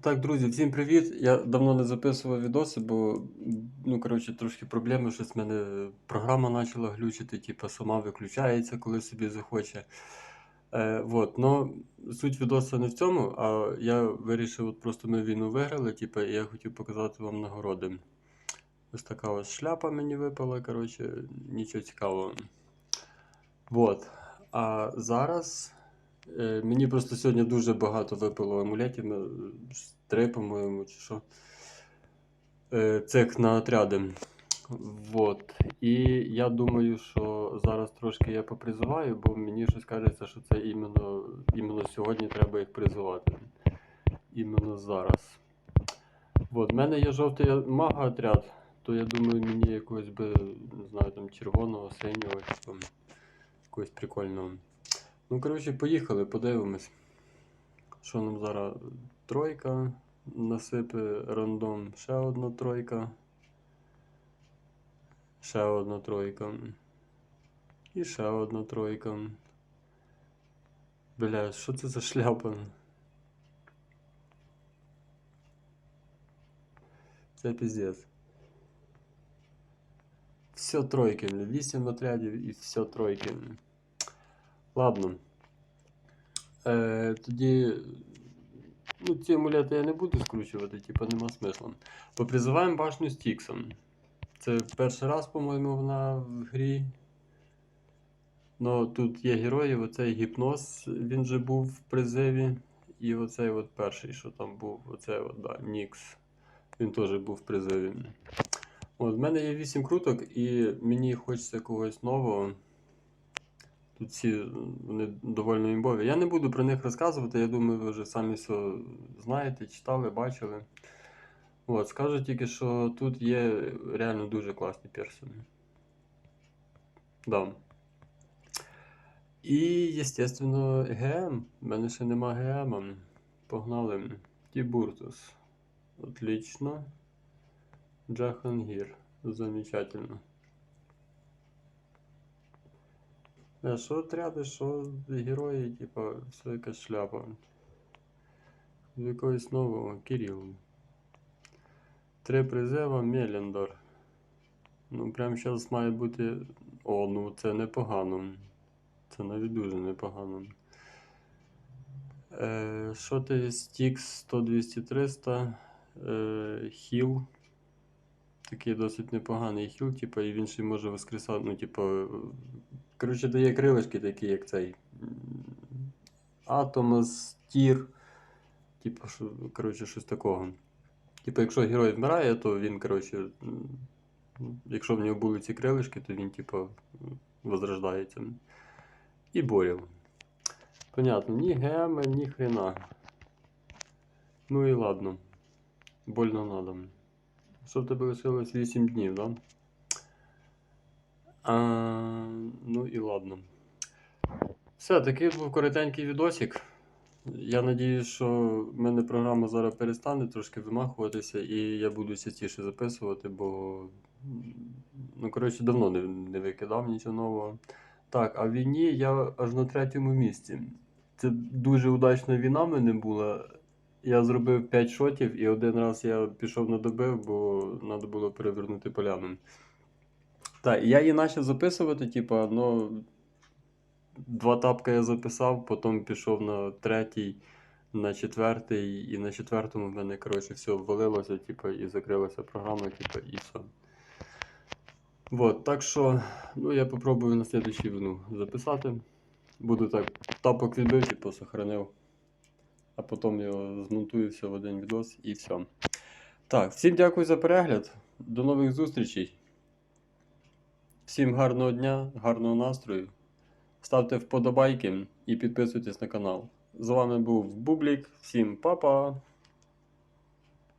Так, друзі, всім привіт. Я давно не записував відоси, бо ну, коротше, трошки проблеми. Щось в мене програма почала глючити, типу, сама виключається, коли собі захоче. Е, вот. Но суть відоса не в цьому, а я вирішив, от просто ми війну виграли, типу, і я хотів показати вам нагороди. Ось така ось шляпа мені випала, коротше, нічого цікавого. Вот. А зараз. Е, Мені просто сьогодні дуже багато випало амулетів, три, по-моєму, чи що. Е, Цих на отряди. Вот. І я думаю, що зараз трошки я попризиваю, бо мені щось кажеться, що це іменно, іменно сьогодні треба їх призивати. Іменно зараз. Вот. В мене є жовтий мага отряд, то я думаю, мені якогось би, не знаю, там червоного, синього, чи там якогось прикольного. Ну, коротше, поїхали, подивимось. Що нам зараз тройка насипе рандом. Ще одна тройка. Ще одна тройка. І ще одна тройка. Бля, що це за шляпа? Це піздець. Все тройки, бля. Вісім отрядів і все тройки. Ладно. Е, тоді. Ну, ці амулети я не буду скручувати, типу нема смисла. Попризиваємо башню Стіксом. Це перший раз, по-моєму, вона в грі. Ну, тут є герої, оцей гіпноз, він же був в призиві. І оцей от перший, що там був, оцей от, да, Нікс. Він теж був в призиві. От, в мене є 8 круток, і мені хочеться когось нового. Тут всі вони доволі імбові. Я не буду про них розказувати, я думаю, ви вже самі все знаєте, читали, бачили. От, скажу тільки, що тут є реально дуже класні персони. Да. І, звісно, ГМ. У мене ще нема ГМ. Погнали. Тібуртус. Отлично. Джахангір. Замечательно. А що отряди, що герої, типа, все якась шляпа. З якогось нового Кирил. Три призива Меліндор. Ну, прямо зараз має бути. О, ну це непогано. Це навіть дуже непогано. Е, що ти Стікс 100 200 300 е, Хіл. Такий досить непоганий хіл, типу, і він ще може воскресати, ну, типу, коротше, дає крилишки такі, як цей. Атомас, Тір. Типу, що, коротше, щось такого. Типу, якщо герой вмирає, то він, коротше, якщо в нього були ці крилишки, то він, типу, возрождається. І борів. Понятно, ні геми, ні хрена. Ну і ладно. Больно надо. Що в тебе лишилось 8 днів, да? А, ну і ладно. Все, такий був коротенький відосик. Я надію, що в мене програма зараз перестане трошки вимахуватися, і я буду частіше записувати, бо ну, коротше, давно не, не викидав нічого нового. Так, а в війні я аж на третьому місці. Це дуже удачна війна в мене була. Я зробив 5 шотів і один раз я пішов на добив, бо треба було перевернути поляну. Так, я її почав записувати, типа, ну. Два тапка я записав, потім пішов на третій, на четвертий, і на четвертому в мене, коротше, все ввалилося, типу, і закрилася програма, типу, і все. Вот, так що, ну, я попробую на слідчу вину записати. Буду так, тапок відбив, типу, сохранив. А потім його змонтую все в один відос і все. Так, всім дякую за перегляд. До нових зустрічей. Всім гарного дня, гарного настрою. Ставте вподобайки і підписуйтесь на канал. З вами був Бублік. Всім па-па!